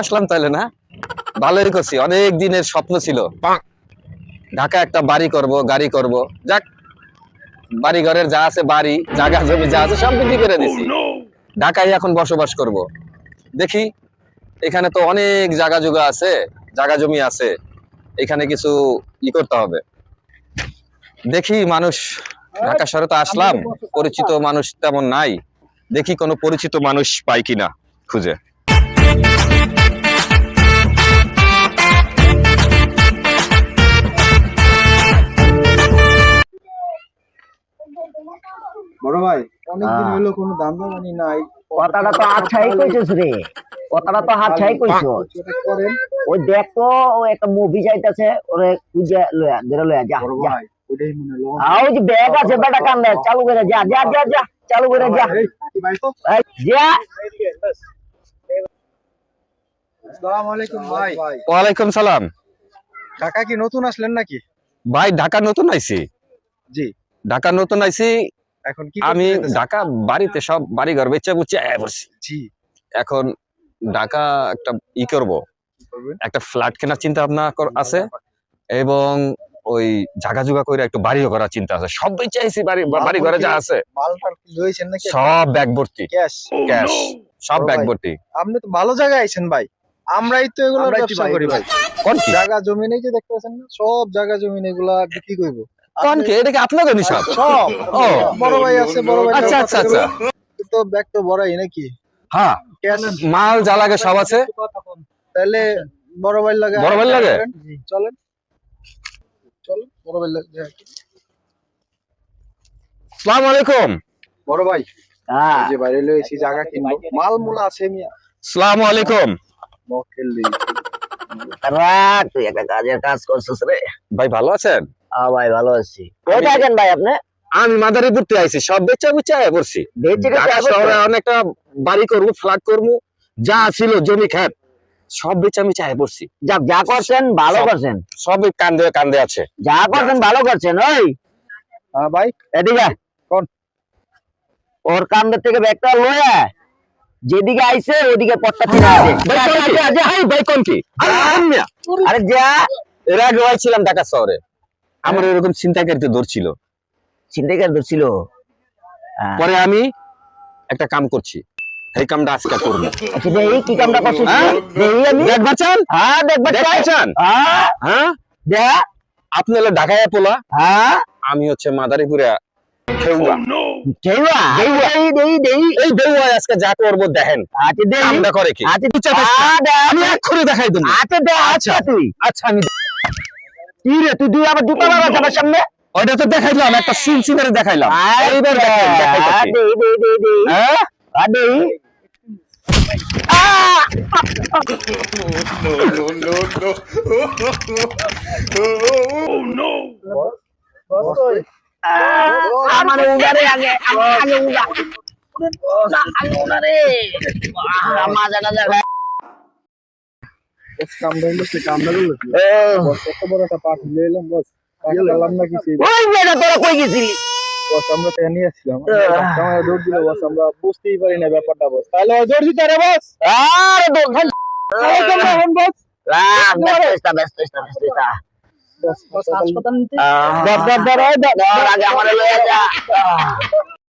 আসলাম তাহলে না? ভালোই করছি, অনেক দিনের স্বপ্ন ছিল। ঢাকা একটা বাড়ি করব, গাড়ি করব। যাক বাড়ি ঘরের যা আছে বাড়ি, জায়গা, জমি যা আছে সব বিক্রি করে দিছি। ঢাকায় এখন বসবাস করব। দেখি, এখানে তো অনেক জায়গা জুগা আছে, জায়গা জমি আছে। এখানে কিছু ই করতে হবে। দেখি মানুষ, ঢাকা শহরে তো আসলাম, পরিচিত মানুষ তেমন নাই। দেখি কোনো পরিচিত মানুষ পাই কিনা খুঁজে। বড় ভাই? অনেকদিন হ্যাঁ। হলো কোনো দাম দামানি নাই। কথাটা তো আচ্ছাই কইছিস রে। কথাটা তো আচ্ছাই ওই দেখ তো ও একটা মুভি যাইতাছে ওরে খুঁজে লয়া ধরে লয়া যা যা। ভাই মনে হলো আ, যে ব্যাগ আছে বেটা কান্দে চালু করে যা যা যা যা চালু করে যা। কি ভাই তো। এই, যা। আসসালামু আলাইকুম ভাই। ওয়ালাইকুম সালাম। ঢাকা কি নতুন আসলেন নাকি? ভাই ঢাকা নতুন আইছি। জি। ঢাকা নতুন আইছি এখন কি আমি ঢাকা বাড়িতে সব বাড়ি ঘর বেচে বুচে জি। এখন ঢাকা একটা ই করব। একটা ফ্ল্যাট কেনার চিন্তা ভাবনা আছে এবং ওই জাগা জুগা করে একটু বাড়িও করার চিন্তা আছে। সব বেচে আইছি বাড়ি বাড়ি ঘরে যা আছে। সব ব্যাগ ভর্তি। ক্যাশ। ক্যাশ। সব ব্যাগ ভর্তি। আপনি তো ভালো জায়গায় আইছেন ভাই। আমরাই তো এগুলো ব্যবসা করি ভাই। কোন জায়গা জমি নেই যে দেখতে পাচ্ছেন না সব জায়গা জমি এগুলা বিক্রি করব। কোন কি এটা কি আপনাদের নিশাব সব ও। বড় ভাই আছে বড় ভাই আচ্ছা আচ্ছা আচ্ছা। তো ব্যাগ তো বড়াই নাকি? হ্যাঁ মাল যা লাগে সব আছে। তাহলে বড় ভাই লাগে বড় ভাইয়ের লাগে? চলেন। চলেন বড় ভাই লাগে সালাম আলাইকুম। বড় ভাই হ্যাঁ। যে বাইরে লইছি জায়গা কিনবো। মাল মূল আছে মিয়া। সালাম আলাইকুম। মক্কেল রাখ তুই একটা কাজের কাজ করছিস রে। ভাই ভালো আছেন? আ ভাই ভালো আছি। কই থাকেন ভাই আপনি? আমি মাদারীপুরতে আইছি সব বেচা বুচা আয়া পড়ছি বেঁচে ঢাকা শহরে অনেকটা বাড়ি করব ফ্ল্যাট করব যা ছিল জমি খাত সব বেচা আমি চাই পড়ছি যা যা করছেন ভালো করছেন। সবই কান্দে কান্দে আছে। যা করছেন ভালো করছেন ওই। হ্যাঁ ভাই। এদিকে কোন? ওর কান্দের থেকে ব্যাগটা লয়ে যেদিকে আইছে ওদিকে চিনা আছে ভাই কোন কি? হাই, ভাই কোন কি? আরে, আমিয়া। আরে যা। এর আগে ছিলাম ঢাকা শহরে। আমার এরকম চিন্তাকারীতে ধরছিল। চিন্তাকার ধরছিল? হ্যাঁ। পরে আমি একটা কাম করছি। এই কামটা আজকে করব। আচ্ছা দেই কি কামটা করছিস? হ্যাঁ? দেই আমি। দেখবা চান হ্যাঁ দেখবা চাই চান হ্যাঁ। হ্যাঁ? দে আপনি হলো ঢাকায় পোলা। হ্যাঁ। আমি হচ্ছে মাদারীপুরে খেউয়া। দেইবা দেই দেই দেই। এই দেউয়া আজকে যা করব দেখেন। আচ্ছা দেই। কামটা করে কি? আচ্ছা চেষ্টা। আ, দে, আমি দেখাই দেবো আচ্ছা দে আচ্ছা। তুই আচ্ছা আমি কি রে তুই তুই আবার জুতা লাগাস আমার সামনে ওইটা তো দেখাইলাম একটা সিন সিনারি দেখাইলাম এইবার। দেই দেই দেই দেই হ্যাঁ দেই আমার উদারে আগে আগে আমার জানা জায়গা আমরা বুঝতেই পারি না ব্যাপারটা বস। তাহলে দৌড় দিতে রে বস। আরে হাসপাতাল আগে আমার লয়ে যা।